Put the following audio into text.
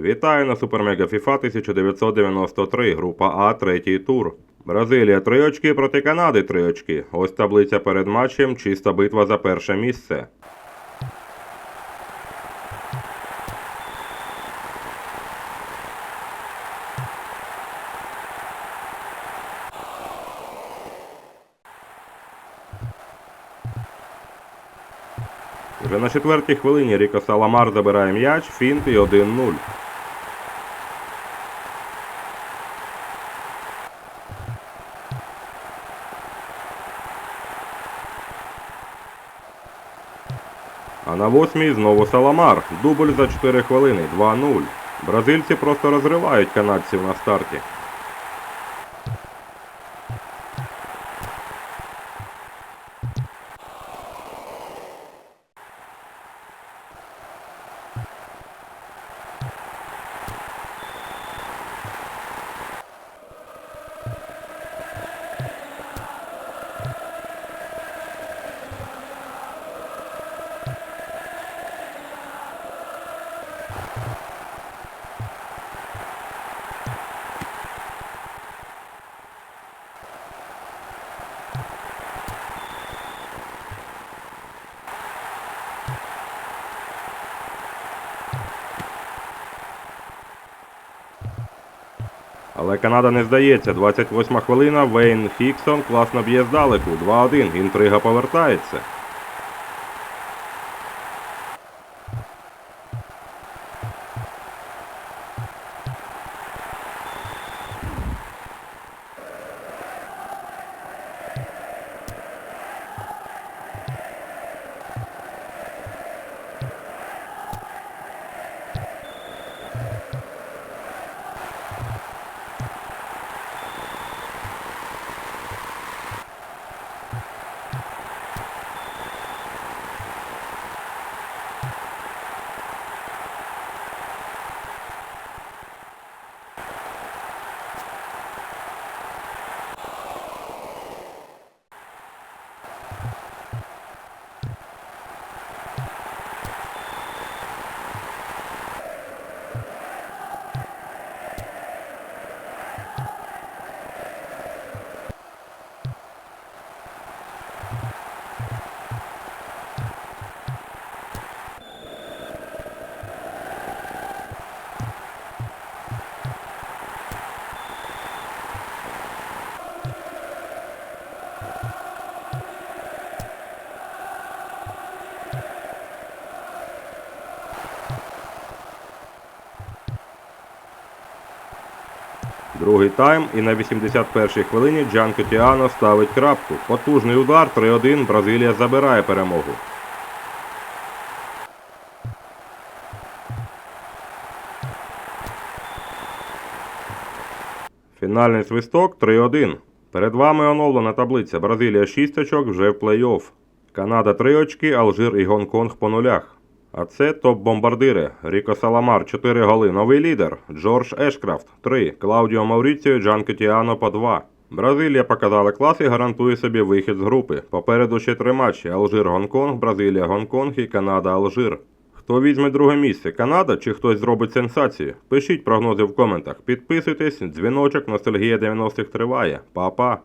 Вітаю на Супермега FIFA 1993, група А, третій тур. Бразилія 3 очки проти Канади 3 очки. Ось таблиця перед матчем, чиста битва за перше місце. Вже на четвертій хвилині Ріко Саламар забирає м'яч, фінт і 1-0. А на восьмій знову Саламар. Дубль за 4 хвилини. 2-0. Бразильці просто розривають канадців на старті. Але Канада не здається. 28 хвилина. Вейн Хіксон класно б'є здалеку. 2-1. Інтрига повертається. Другий тайм і на 81-й хвилині Джанко Тіано ставить крапку. Потужний удар 3-1. Бразилія забирає перемогу. Фінальний свисток 3-1. Перед вами оновлена таблиця. Бразилія 6 очок вже в плей-офф. Канада 3 очки, Алжир і Гонконг по нулях. А це топ-бомбардири. Ріко Саламар 4 голи. Новий лідер. Джордж Ешкрафт 3. Клаудіо Мауріціо, Джан Кетіано по 2. Бразилія показала клас і гарантує собі вихід з групи. Попереду ще три матчі: Алжир-Гонконг, Бразилія-Гонконг і Канада-Алжир. Хто візьме друге місце? Канада чи хтось зробить сенсацію? Пишіть прогнози в коментах. Підписуйтесь, дзвіночок, ностальгія 90-х триває. Па-па!